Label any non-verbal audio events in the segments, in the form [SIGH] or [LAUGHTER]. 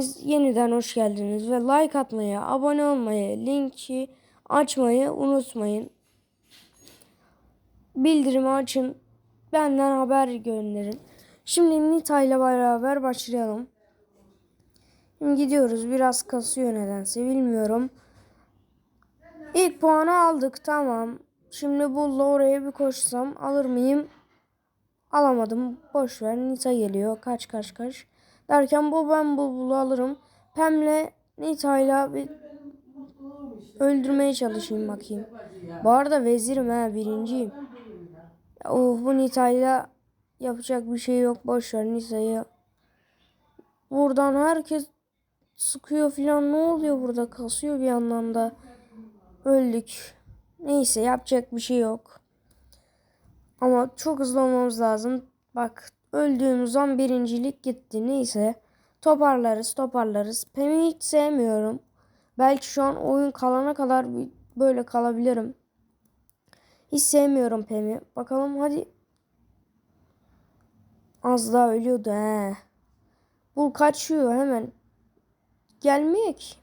Hepiniz yeniden hoş geldiniz ve like atmayı, abone olmayı, linki açmayı unutmayın. Bildirimi açın. Benden haber gönderin. Şimdi Nita ile beraber başlayalım. Şimdi gidiyoruz. Biraz kasıyor nedense bilmiyorum. İlk puanı aldık tamam. Şimdi Bull'la oraya bir koşsam alır mıyım? Alamadım. Boş ver. Nita geliyor. Kaç kaç kaç. Derken bu ben bu Bull'u alırım. Pem'le Nita'yla bir öldürmeye çalışayım bakayım. Bu arada vezirim ha birinciyim. Oh bu Nita'yla yapacak bir şey yok. Boş ver Nita'yı. Buradan herkes sıkıyor filan. Ne oluyor burada? Kasıyor bir yandan da. Öldük. Neyse yapacak bir şey yok. Ama çok hızlı olmamız lazım. Bak öldüğümüz an birincilik gitti. Neyse toparlarız toparlarız. Pem'i hiç sevmiyorum. Belki şu an oyun kalana kadar böyle kalabilirim. Hiç sevmiyorum Pem'i. Bakalım hadi. Az daha ölüyordu he. Bu kaçıyor hemen. Gelmiyor ki.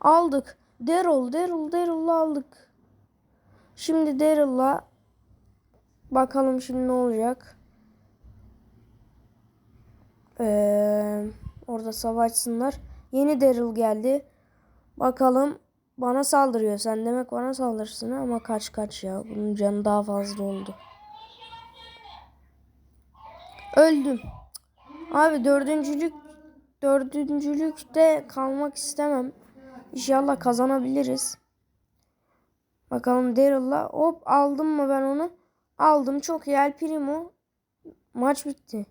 Aldık. Daryl, Daryl, Daryl'la aldık. Şimdi Daryl'la bakalım şimdi ne olacak. Ee, orada savaşsınlar. Yeni Daryl geldi. Bakalım bana saldırıyor. Sen demek bana saldırırsın ama kaç kaç ya. Bunun canı daha fazla oldu. Öldüm. Abi dördüncülük dördüncülükte kalmak istemem. İnşallah kazanabiliriz. Bakalım Daryl'la hop aldım mı ben onu? Aldım çok iyi El Primo. Maç bitti.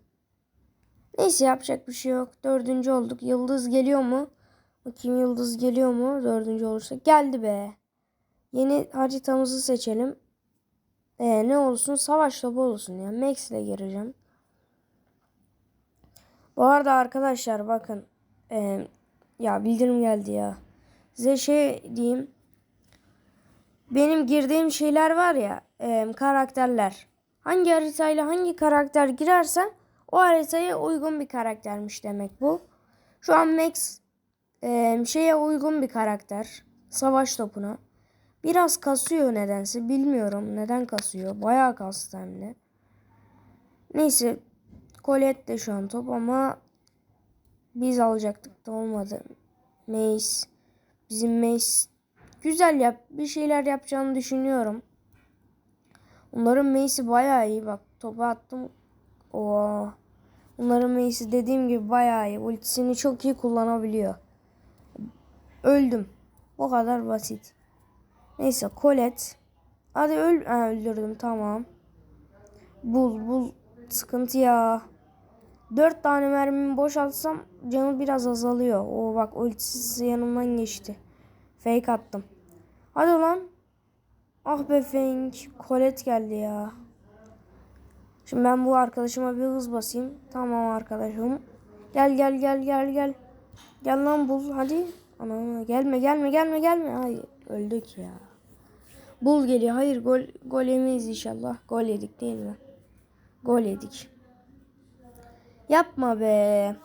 Neyse yapacak bir şey yok. Dördüncü olduk. Yıldız geliyor mu? Bakayım yıldız geliyor mu? Dördüncü olursa. Geldi be. Yeni haritamızı seçelim. Ee, ne olsun? Savaş topu olsun ya. Max ile gireceğim. Bu arada arkadaşlar bakın. Ee, ya bildirim geldi ya. Size şey diyeyim. Benim girdiğim şeyler var ya. e, karakterler. Hangi haritayla hangi karakter girersen o haritaya uygun bir karaktermiş demek bu. Şu an Max e, şeye uygun bir karakter. Savaş topuna. Biraz kasıyor nedense. Bilmiyorum neden kasıyor. Bayağı kastı hem de. Neyse. Colette de şu an top ama biz alacaktık da olmadı. Mace. Bizim Mace güzel yap. Bir şeyler yapacağını düşünüyorum. Onların Mace'i bayağı iyi. Bak topu attım. Oo. Onların Mace'i dediğim gibi bayağı iyi. Ultisini çok iyi kullanabiliyor. Öldüm. O kadar basit. Neyse Colette. Hadi öl ha, öldürdüm tamam. Bul bul sıkıntı ya. Dört tane mermimi boşaltsam canı biraz azalıyor. O bak ultisi yanımdan geçti. Fake attım. Hadi lan. Ah be Fink. Colette geldi ya. Şimdi ben bu arkadaşıma bir hız basayım. Tamam arkadaşım. Gel gel gel gel gel. Gel lan bul hadi. Ana gelme gelme gelme gelme. Hayır öldük ya. Bul geliyor. Hayır gol gol yemeyiz inşallah. Gol yedik değil mi? Gol yedik. Yapma be.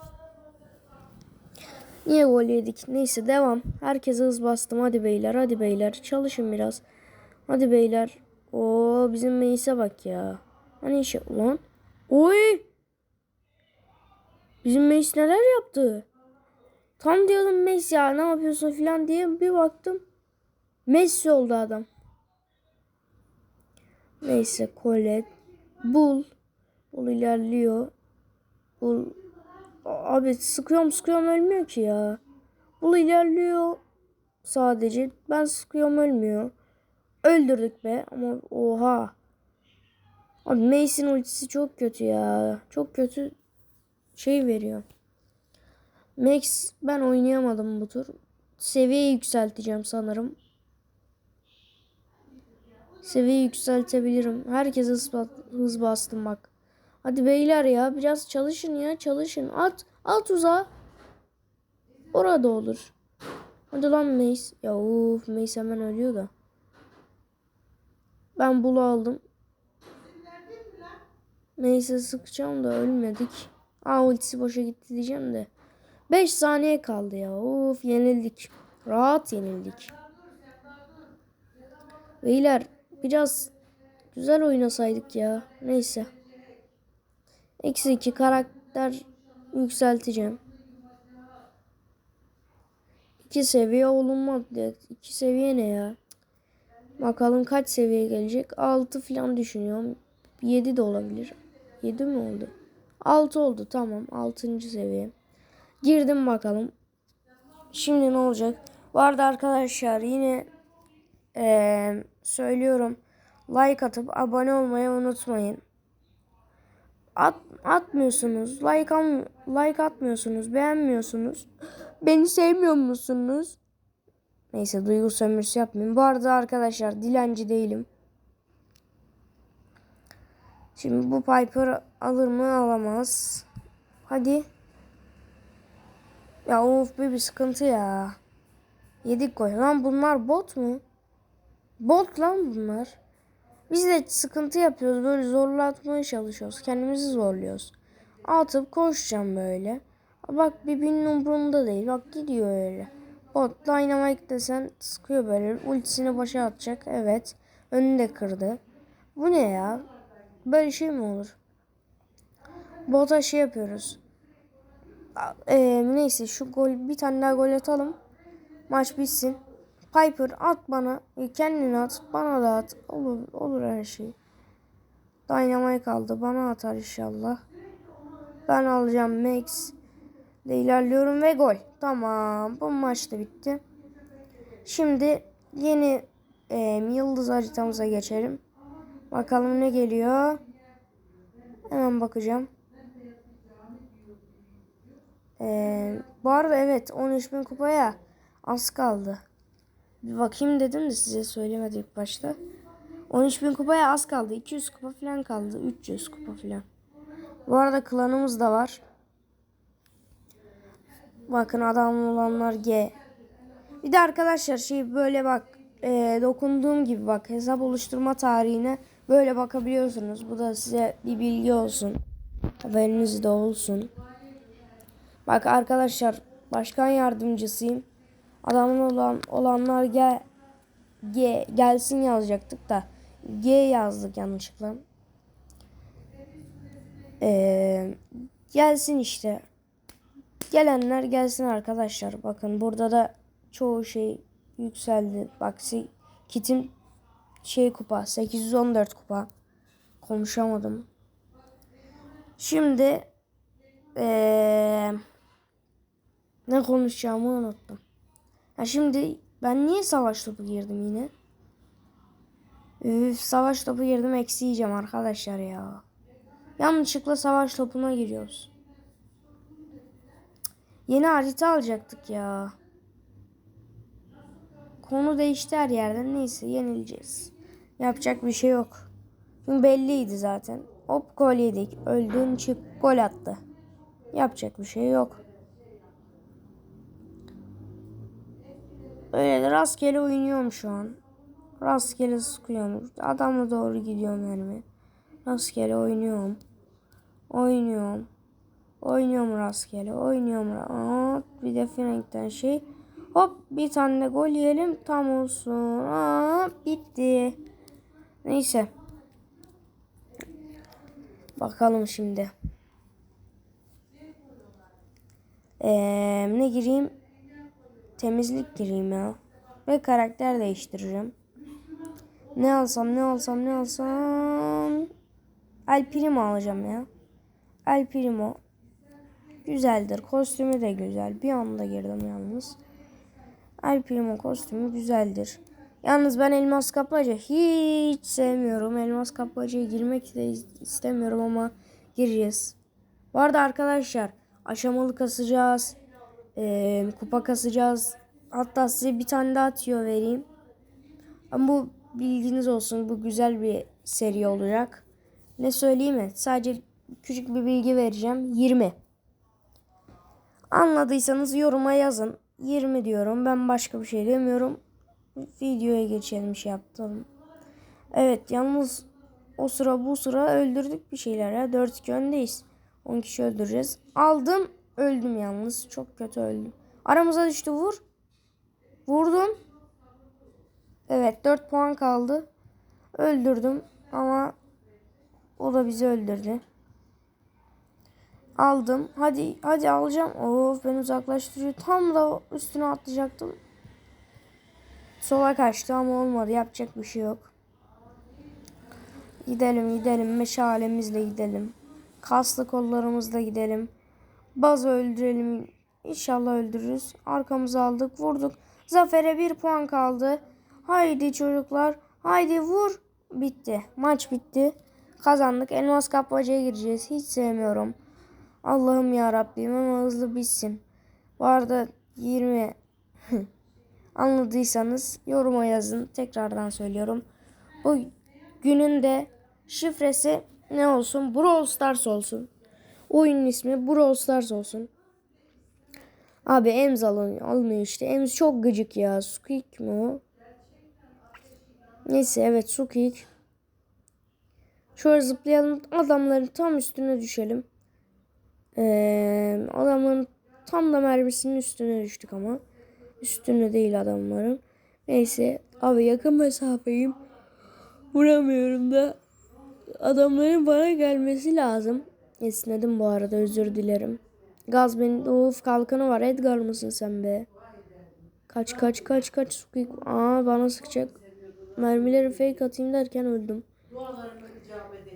Niye gol yedik? Neyse devam. Herkese hız bastım. Hadi beyler hadi beyler. Çalışın biraz. Hadi beyler. O bizim Meis'e bak ya. Hani işe ulan. Oy. Bizim Meis neler yaptı? Tam diyordum Messi ya ne yapıyorsun filan diye bir baktım. Messi oldu adam. Neyse Colette. Bul. Bul ilerliyor. Bul. Abi sıkıyorum sıkıyorum ölmüyor ki ya. Bul ilerliyor sadece. Ben sıkıyorum ölmüyor. Öldürdük be ama oha. Abi Mace'in ultisi çok kötü ya. Çok kötü şey veriyor. Max ben oynayamadım bu tur. Seviye yükselteceğim sanırım. Seviye yükseltebilirim. Herkes hız, ba- hız bastım bak. Hadi beyler ya biraz çalışın ya çalışın. At at tuzağa. Orada olur. Hadi lan Mace. Ya uf Mace hemen ölüyor da. Ben bulu aldım. Mace'e sıkacağım da ölmedik. Aa ultisi boşa gitti diyeceğim de. 5 saniye kaldı ya. Of yenildik. Rahat yenildik. Beyler biraz güzel oynasaydık ya. Neyse. Eksi 2 karakter yükselteceğim. 2 seviye olunmadı. 2 seviye ne ya? Bakalım kaç seviye gelecek? 6 falan düşünüyorum. 7 de olabilir. 7 mi oldu? 6 oldu tamam. 6. seviye. Girdim bakalım. Şimdi ne olacak? Vardı arkadaşlar yine eee, söylüyorum. Like atıp abone olmayı unutmayın. At, atmıyorsunuz. Like, am, like atmıyorsunuz. Beğenmiyorsunuz. [GASPS] Beni sevmiyor musunuz? Neyse duygu sömürüsü yapmayayım. Bu arada arkadaşlar dilenci değilim. Şimdi bu Piper alır mı alamaz. Hadi. Ya of bir, bir sıkıntı ya. Yedik gol. Lan bunlar bot mu? Bot lan bunlar. Biz de sıkıntı yapıyoruz. Böyle zorlatmaya çalışıyoruz. Kendimizi zorluyoruz. Atıp koşacağım böyle. Bak birbirinin umurunda değil. Bak gidiyor öyle. Bot Dynamite desen sıkıyor böyle. Ultisini başa atacak. Evet. Önünü de kırdı. Bu ne ya? Böyle şey mi olur? Bota şey yapıyoruz. Ee, neyse şu gol bir tane daha gol atalım. Maç bitsin. Piper at bana. E, Kendini at. Bana da at. Olur, olur her şey. Dynamite kaldı. Bana atar inşallah. Ben alacağım Max. De ilerliyorum ve gol. Tamam. Bu maç da bitti. Şimdi yeni e, yıldız haritamıza geçelim. Bakalım ne geliyor. Hemen bakacağım. Ee, bu arada evet 13.000 kupaya az kaldı. Bir bakayım dedim de size söylemedim ilk başta. 13.000 kupaya az kaldı. 200 kupa falan kaldı. 300 kupa falan. Bu arada klanımız da var. Bakın adam olanlar G. Bir de arkadaşlar şey böyle bak e, dokunduğum gibi bak hesap oluşturma tarihine böyle bakabiliyorsunuz. Bu da size bir bilgi olsun. Haberiniz de olsun. Bak arkadaşlar başkan yardımcısıyım. Adamın olan olanlar gel G gelsin yazacaktık da G yazdık yanlışlıkla. Ee, gelsin işte. Gelenler gelsin arkadaşlar. Bakın burada da çoğu şey yükseldi. Bak kitim şey kupa 814 kupa. Konuşamadım. Şimdi ee, ne konuşacağımı unuttum. Ya şimdi ben niye savaş topu girdim yine? Üf, savaş topu girdim eksi yiyeceğim arkadaşlar ya. Yanlışlıkla savaş topuna giriyoruz. Yeni harita alacaktık ya. Konu değişti her yerden. Neyse yenileceğiz. Yapacak bir şey yok. Çünkü belliydi zaten. Hop gol yedik. Öldün çık gol attı. Yapacak bir şey yok. Öyle de rastgele oynuyorum şu an. Rastgele sıkıyorum. Adamla doğru gidiyorum yani. Rastgele oynuyorum. Oynuyorum. Oynuyorum rastgele. Oynuyorum. Hop, bir de Frank'ten şey. Hop bir tane gol yiyelim. Tam olsun. Hop bitti. Neyse. Bakalım şimdi. Ee, ne gireyim? Temizlik gireyim ya. Ve karakter değiştireceğim. Ne alsam ne alsam ne alsam. El Primo alacağım ya. El Primo. Güzeldir. Kostümü de güzel. Bir anda girdim yalnız. El Primo kostümü güzeldir. Yalnız ben elmas kapmaca hiç sevmiyorum. Elmas kapmacaya girmek de istemiyorum ama gireceğiz. Bu arada arkadaşlar aşamalı kasacağız. Ee, kupa kasacağız. Hatta size bir tane daha atıyor vereyim. Ama bu bilginiz olsun. Bu güzel bir seri olacak. Ne söyleyeyim mi? Sadece küçük bir bilgi vereceğim. 20. Anladıysanız yoruma yazın. 20 diyorum. Ben başka bir şey demiyorum. Videoya geçelim şey yaptım. Evet yalnız o sıra bu sıra öldürdük bir şeyler ya. 4-2 öndeyiz. 10 kişi öldüreceğiz. Aldım. Öldüm yalnız. Çok kötü öldüm. Aramıza düştü vur. Vurdum. Evet 4 puan kaldı. Öldürdüm ama o da bizi öldürdü. Aldım. Hadi hadi alacağım. Of beni uzaklaştırıyor. Tam da üstüne atlayacaktım. Sola kaçtı ama olmadı. Yapacak bir şey yok. Gidelim gidelim. Meşalemizle gidelim. Kaslı kollarımızla gidelim. Bazı öldürelim. İnşallah öldürürüz. Arkamızı aldık. Vurduk. Zafer'e bir puan kaldı. Haydi çocuklar. Haydi vur. Bitti. Maç bitti. Kazandık. Elmas kapmacaya gireceğiz. Hiç sevmiyorum. Allah'ım ya Rabbim ama hızlı bitsin. Bu arada 20 [LAUGHS] anladıysanız yoruma yazın. Tekrardan söylüyorum. Bu günün de şifresi ne olsun? Brawl Stars olsun. Oyunun ismi Brawl Stars olsun. Abi Ems alınıyor, alınıyor işte. Ems çok gıcık ya. Squeak mi o? Neyse evet Squeak. Şöyle zıplayalım. Adamların tam üstüne düşelim. Ee, adamın tam da mermisinin üstüne düştük ama. Üstüne değil adamların. Neyse abi yakın mesafeyim. Vuramıyorum da. Adamların bana gelmesi lazım. Esnedim bu arada özür dilerim. Gaz beni of kalkanı var. Edgar mısın sen be? Kaç kaç kaç kaç. Aa bana sıkacak. Mermileri fake atayım derken öldüm.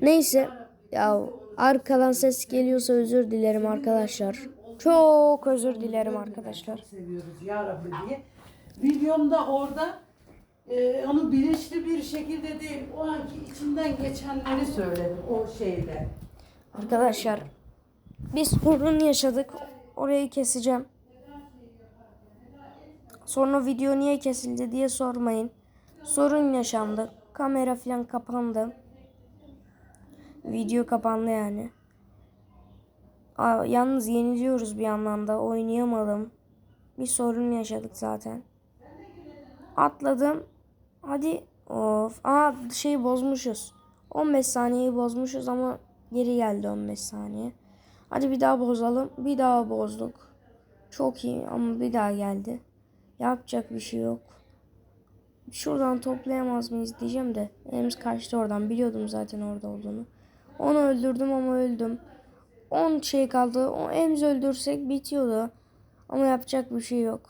Neyse. Ya arkadan ses geliyorsa özür dilerim arkadaşlar. Çok özür dilerim arkadaşlar. seviyoruz ya Rabbi diye. Videomda orada e, onu bilinçli bir şekilde değil, o anki içinden geçenleri söyledim o şeyde. Arkadaşlar biz sorun yaşadık. Orayı keseceğim. Sonra video niye kesildi diye sormayın. Sorun yaşandı. Kamera falan kapandı. Video kapandı yani. Yalnız yeniliyoruz bir yandan da. Oynayamadım. Bir sorun yaşadık zaten. Atladım. Hadi. Of. Aa şeyi bozmuşuz. 15 saniyeyi bozmuşuz ama geri geldi 15 saniye. Hadi bir daha bozalım. Bir daha bozduk. Çok iyi ama bir daha geldi. Yapacak bir şey yok. Şuradan toplayamaz mıyız diyeceğim de. Elimiz kaçtı oradan. Biliyordum zaten orada olduğunu. Onu öldürdüm ama öldüm. 10 şey kaldı. O Ems öldürsek bitiyordu. Ama yapacak bir şey yok.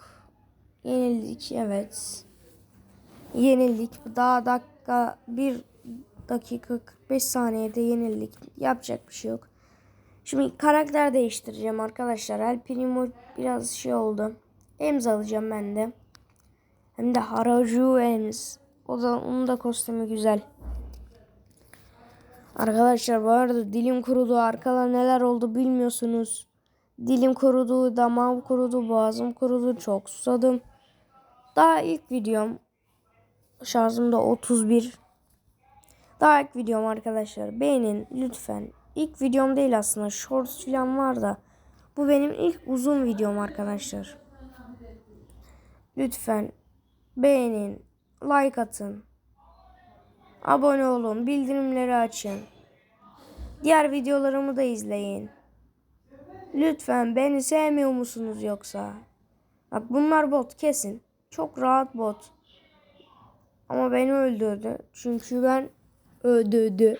Yenildik evet. Yenildik. Daha dakika 1 dakika 45 saniyede yenildik. Yapacak bir şey yok. Şimdi karakter değiştireceğim arkadaşlar. El Primo biraz şey oldu. Ems alacağım ben de. Hem de Haraju Ems. O da onun da kostümü güzel. Arkadaşlar bu arada dilim kurudu. Arkada neler oldu bilmiyorsunuz. Dilim kurudu, damağım kurudu, boğazım kurudu. Çok susadım. Daha ilk videom. Şarjım da 31. Daha ilk videom arkadaşlar. Beğenin lütfen. İlk videom değil aslında. Shorts falan var da. Bu benim ilk uzun videom arkadaşlar. Lütfen beğenin, like atın. Abone olun, bildirimleri açın. Diğer videolarımı da izleyin. Lütfen beni sevmiyor musunuz yoksa? Bak bunlar bot kesin. Çok rahat bot. Ama beni öldürdü. Çünkü ben öldürdü.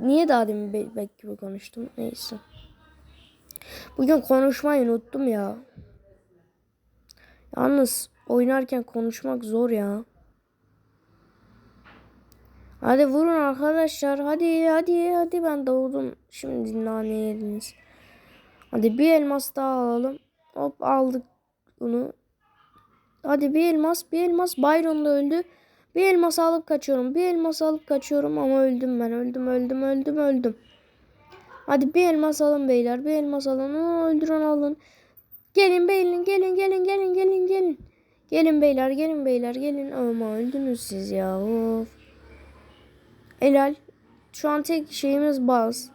Niye daha demin bebek gibi konuştum? Neyse. Bugün konuşmayı unuttum ya. Yalnız oynarken konuşmak zor ya. Hadi vurun arkadaşlar. Hadi hadi hadi ben doğdum. Şimdi nane yediniz. Hadi bir elmas daha alalım. Hop aldık bunu. Hadi bir elmas bir elmas. Byron da öldü. Bir elmas alıp kaçıyorum. Bir elmas alıp kaçıyorum ama öldüm ben. Öldüm öldüm öldüm öldüm. Hadi bir elmas alın beyler. Bir elmas alın. Aa, öldüren alın. Gelin beyler gelin gelin gelin gelin gelin. Gelin beyler gelin beyler gelin. Ama öldünüz siz ya. Of. Helal. Şu an tek şeyimiz baz.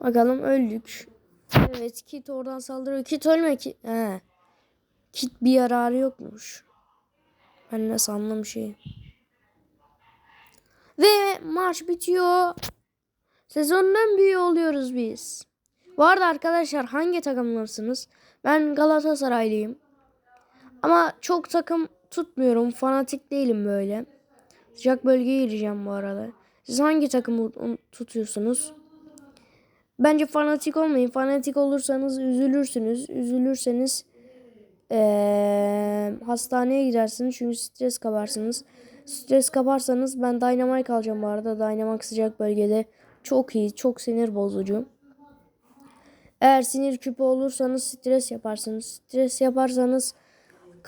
Bakalım öldük. Evet Kit oradan saldırıyor. Kit ölme ki. He. Kit bir yararı yokmuş. Ben ne sandım şey. Ve maç bitiyor. Sezondan büyüğü oluyoruz biz. Bu arada arkadaşlar hangi takımlarsınız? Ben Galatasaraylıyım. Ama çok takım tutmuyorum. Fanatik değilim böyle. Sıcak bölgeye gireceğim bu arada. Siz hangi takımı tutuyorsunuz? Bence fanatik olmayın. Fanatik olursanız üzülürsünüz. Üzülürseniz eee, hastaneye gidersiniz. Çünkü stres kaparsınız. Stres kaparsanız ben Dynamite alacağım bu arada. Dynamite sıcak bölgede çok iyi. Çok sinir bozucu. Eğer sinir küpü olursanız stres yaparsınız. Stres yaparsanız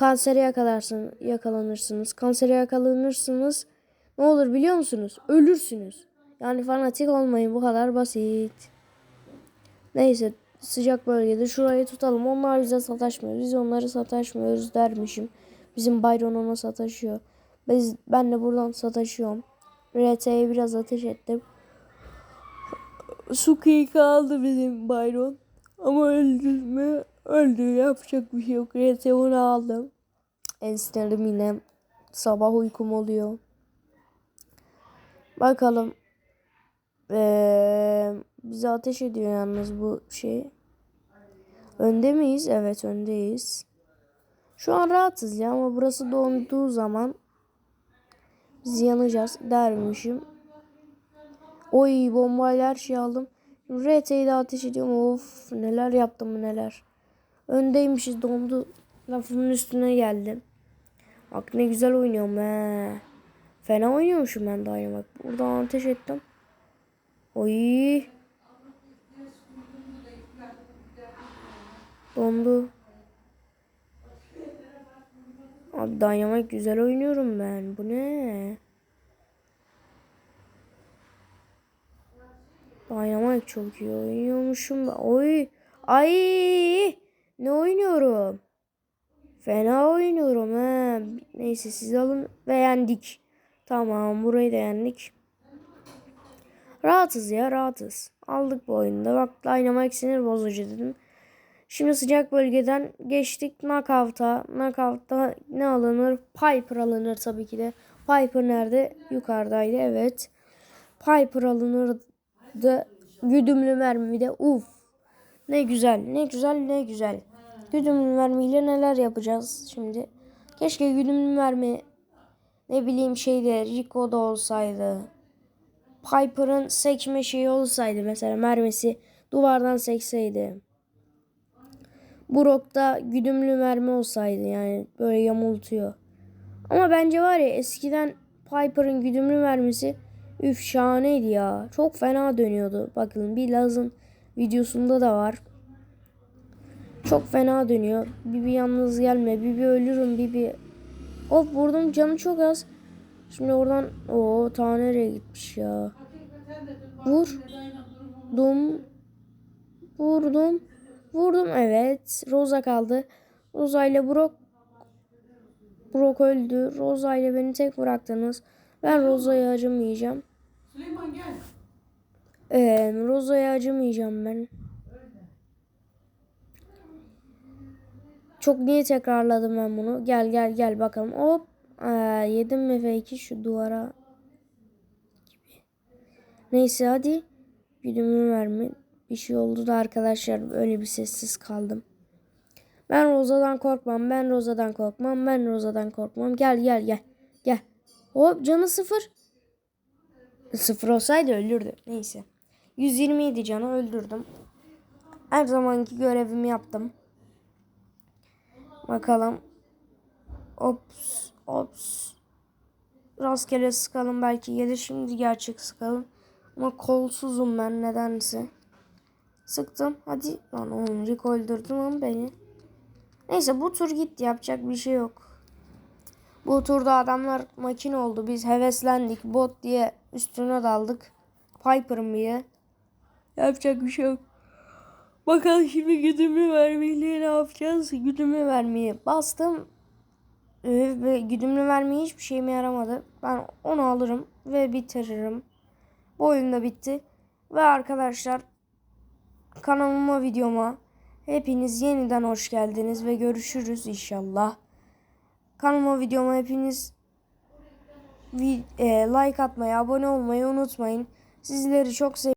kansere yakalarsın, yakalanırsınız. Kansere yakalanırsınız. Ne olur biliyor musunuz? Ölürsünüz. Yani fanatik olmayın bu kadar basit. Neyse sıcak bölgede şurayı tutalım. Onlar bize sataşmıyor. Biz onları sataşmıyoruz dermişim. Bizim Byron ona sataşıyor. Biz, ben de buradan sataşıyorum. RT'ye biraz ateş ettim. Suki'yi kaldı bizim Byron. Ama öldü mü? Öldü. Yapacak bir şey yok. RT onu aldım. En sinirim yine. Sabah uykum oluyor. Bakalım. Ee, bize ateş ediyor yalnız bu şey. Önde miyiz? Evet öndeyiz. Şu an rahatız ya ama burası donduğu zaman biz yanacağız dermişim. Oy bombayla her şeyi aldım. RT'yi de ateş ediyorum. Of neler yaptım neler. Öndeymişiz dondu. Lafımın üstüne geldim. Bak ne güzel oynuyorum he. Fena oynuyormuşum ben daha bak. Buradan ateş ettim. Oy. Dondu. Abi Dynamite güzel oynuyorum ben. Bu ne? Dynamite çok iyi oynuyormuşum. Oy. Ay. Ne oynuyorum? Fena oynuyorum ha. Neyse siz alın ve yendik. Tamam burayı da yendik. Rahatız ya rahatız. Aldık bu oyunda. Bak Dynamite sinir bozucu dedim. Şimdi sıcak bölgeden geçtik knockout'a. Knockout'ta ne alınır? Piper alınır tabii ki de. Piper nerede? Yukarıdaydı evet. Piper alınırdı. Güdümlü mermi de uf. Ne güzel ne güzel ne güzel. Güdümlü mermiyle neler yapacağız şimdi. Keşke güdümlü mermi ne bileyim şeyde Rico'da olsaydı. Piper'ın sekme şeyi olsaydı mesela mermisi duvardan sekseydi. Brock'ta güdümlü mermi olsaydı yani böyle yamultuyor. Ama bence var ya eskiden Piper'ın güdümlü mermisi üf şahaneydi ya. Çok fena dönüyordu. Bakın bir Laz'ın videosunda da var. Çok fena dönüyor. Bir yalnız gelme. Bir ölürüm. Bir Hop vurdum canı çok az. Şimdi oradan o ta nereye gitmiş ya. Vur. Dum. Vurdum. Vurdum evet. Rosa kaldı. Rosa ile Brock Brock öldü. Rosa ile beni tek bıraktınız. Ben Rosa'ya acımayacağım. Süleyman gel. Ee, Rosa'ya acımayacağım ben. Çok niye tekrarladım ben bunu? Gel gel gel bakalım. Hop. Ee, yedim mi fake'i şu duvara? Neyse hadi. Güdümlü mermi. Bir şey oldu da arkadaşlar öyle bir sessiz kaldım. Ben Rosa'dan korkmam. Ben Rosa'dan korkmam. Ben Rosa'dan korkmam. Gel gel gel. Gel. Hop canı sıfır. Sıfır olsaydı öldürdü. Neyse. 127 canı öldürdüm. Her zamanki görevimi yaptım. Bakalım. Ops. Ops. Rastgele sıkalım belki gelir. Şimdi gerçek sıkalım. Ama kolsuzum ben nedense. Sıktım. Hadi. Lan oğlum Rico öldürdü lan beni. Neyse bu tur gitti. Yapacak bir şey yok. Bu turda adamlar makine oldu. Biz heveslendik. Bot diye üstüne daldık. Piper'ım diye. Yapacak bir şey yok. Bakalım şimdi güdümlü mermiyle ne yapacağız? Güdümlü mermiyi bastım. Ee, Ve güdümlü mermi hiçbir şeyime yaramadı. Ben onu alırım ve bitiririm. Bu oyun da bitti. Ve arkadaşlar kanalıma videoma hepiniz yeniden hoş geldiniz ve görüşürüz inşallah. Kanalıma videoma hepiniz e, like atmayı, abone olmayı unutmayın. Sizleri çok seviyorum.